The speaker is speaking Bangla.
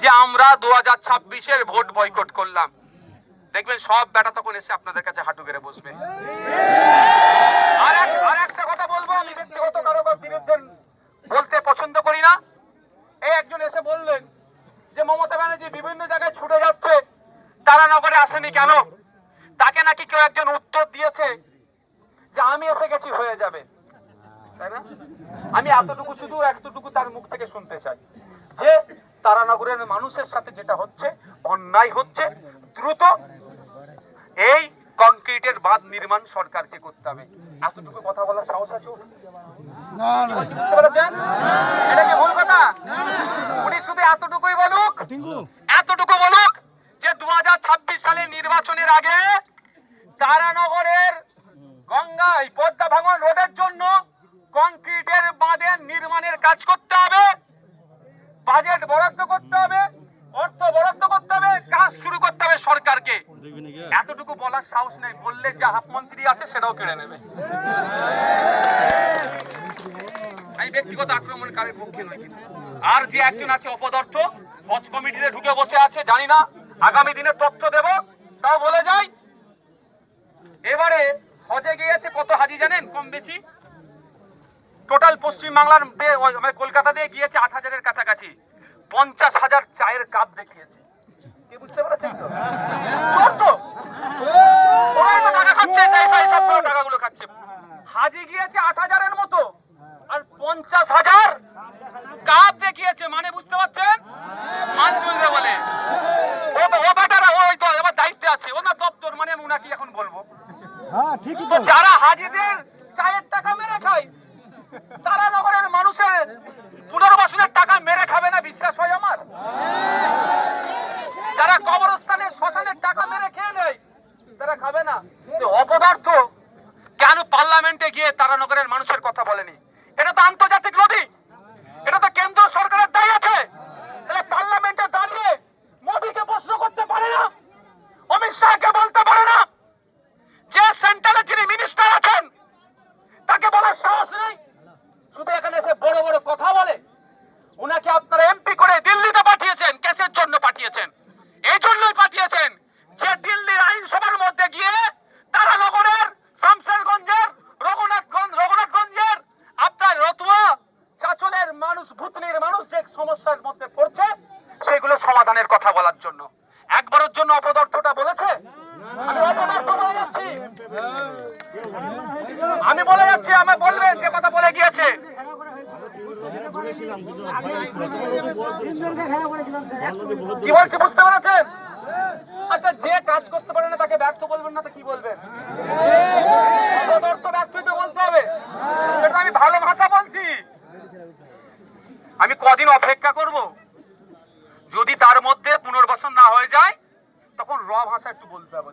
যে আমরা দু হাজার ছাব্বিশের ভোট বয়কট করলাম। দেখবেন সব বেটা তখন এসে আপনাদের কাছে হাঁটু গেড়ে বসবে। আর আর একটা কথা বলব, আমি ব্যক্তিগত কারও বিরুদ্ধে বলতে পছন্দ করি না। এই একজন এসে বললেন যে মমতা ব্যানার্জি বিভিন্ন জায়গায় ছুটে যাচ্ছে, তারা নগরে আসেনি কেন? তাকে নাকি কেউ একজন উত্তর দিয়েছে যে আমি এসে গেছি, হয়ে যাবে। তাই না? আমি এতটুকু শুধু, এতটুকু তার মুখ থেকে শুনতে চাই। যে তারানগরের মানুষের সাথে যেটা হচ্ছে অন্যায় হচ্ছে দ্রুত এই কংক্রিটের বাঁধ নির্মাণ সরকারকে করতে হবে। এতটুকু কথা বলার সাহস আছে বুঝতে পেরেছেন? এটা কি ভুল কথা? উনি শুধু এতটুকুই বলুক এতটুকু বলুক যে দু সালের নির্বাচনের আগে তারানগরের গঙ্গায় পদ্মা ভাঙন জন্য কংক্রিটের বাঁধের নির্মাণের কাজ করতে হবে। বাজেট বরাদ্দ করতে হবে, অর্থ বরাদ্দ করতে হবে, কাজ শুরু করতে হবে সরকারকে। এতটুকু বলার সাহস নেই, বললে যা হাফ মন্ত্রী আছে সেটাও কেড়ে নেবে। আমি ব্যক্তিগত আক্রমণকারীর পক্ষে নই আর যে একজন আছে অপদার্থ হজ কমিটিতে ঢুকে বসে আছে, জানি না, আগামী দিনে তথ্য দেব, তাও বলে যাই। এবারে হজে গিয়েছে কত হাজি জানেন, কম বেশি? টোটাল পশ্চিম বাংলার মানে কলকাতা দিয়ে গিয়েছে আট হাজারের কাছাকাছি। পঞ্চাশ হাজার চায়ের কাপ দেখিয়েছে। কি বুঝতে পেরেছেন তো? চোর তো! ওরাই তো টাকা খাচ্ছে সেই সেই সব টাকাগুলো খাচ্ছে। হাজি গিয়েছে আট হাজারের মতো। আর পঞ্চাশ হাজার কাপ দেখিয়েছে মানে বুঝতে পারছেন? মাছ তুলবে বলে ও ও বেটারা ওই তো এবার দায়িত্বে আছে। ওনার দপ্তর মানে আমি উনাকে এখন বলব। হ্যাঁ যারা হাজিদের চায়ের টাকা মেরে খায় তারা নগরের মানুষের পুনর্বাসনের টাকা মেরে খাবে না, বিশ্বাস হয় আমার? যারা কবরস্থানে শ্মশানের টাকা মেরে খেয়ে নেয়, তারা খাবে না। অপদার্থ কেন পার্লামেন্টে গিয়ে তারা নগরের মানুষের কথা বলেনি? এটা তো আন্তর্জাতিক নদী এটা তো কেন্দ্র সরকারের দায়ী আছে তাহলে পার্লামেন্টে দাঁড়িয়ে মোদীকে প্রশ্ন করতে পারে না অমিত শাহকে বলতে পারে না যে সেন্ট্রালে যিনি মিনিস্টার আছেন তাকে বলার সাহস নেই শুধু এখানে এসে বড় বড় কথা বলে উনাকে আপনারা এমপি করে দিল্লিতে পাঠিয়েছেন কেসের জন্য পাঠিয়েছেন এই জন্যই পাঠিয়েছেন যে দিল্লির আইনসভার মধ্যে গিয়ে তারা নগরের শামশেরগঞ্জের রঘুনাথগঞ্জ রঘুনাথগঞ্জের আপনার রতুয়া চাচলের মানুষ ভুতনির মানুষ যে সমস্যার মধ্যে পড়ছে সেগুলো সমাধানের কথা বলার জন্য। একবারের জন্য অপদার্থটা বলেছে? আমি বলে যাচ্ছি আমি বলবেন যে কথা বলে গিয়েছে। কি বলছি, বুঝতে পেরেছেন? আচ্ছা যে কাজ করতে পারে না তাকে ব্যর্থ বলবেন না তো কি বলবেন? অপদার্থ ব্যর্থই তো বলতে হবে। এটা আমি ভালো ভাষা বলছি। আমি কদিন অপেক্ষা করব? যদি তার মধ্যে পুনর্বাসন না হয়ে যায় তখন র ভাষা একটু বলতে হবে।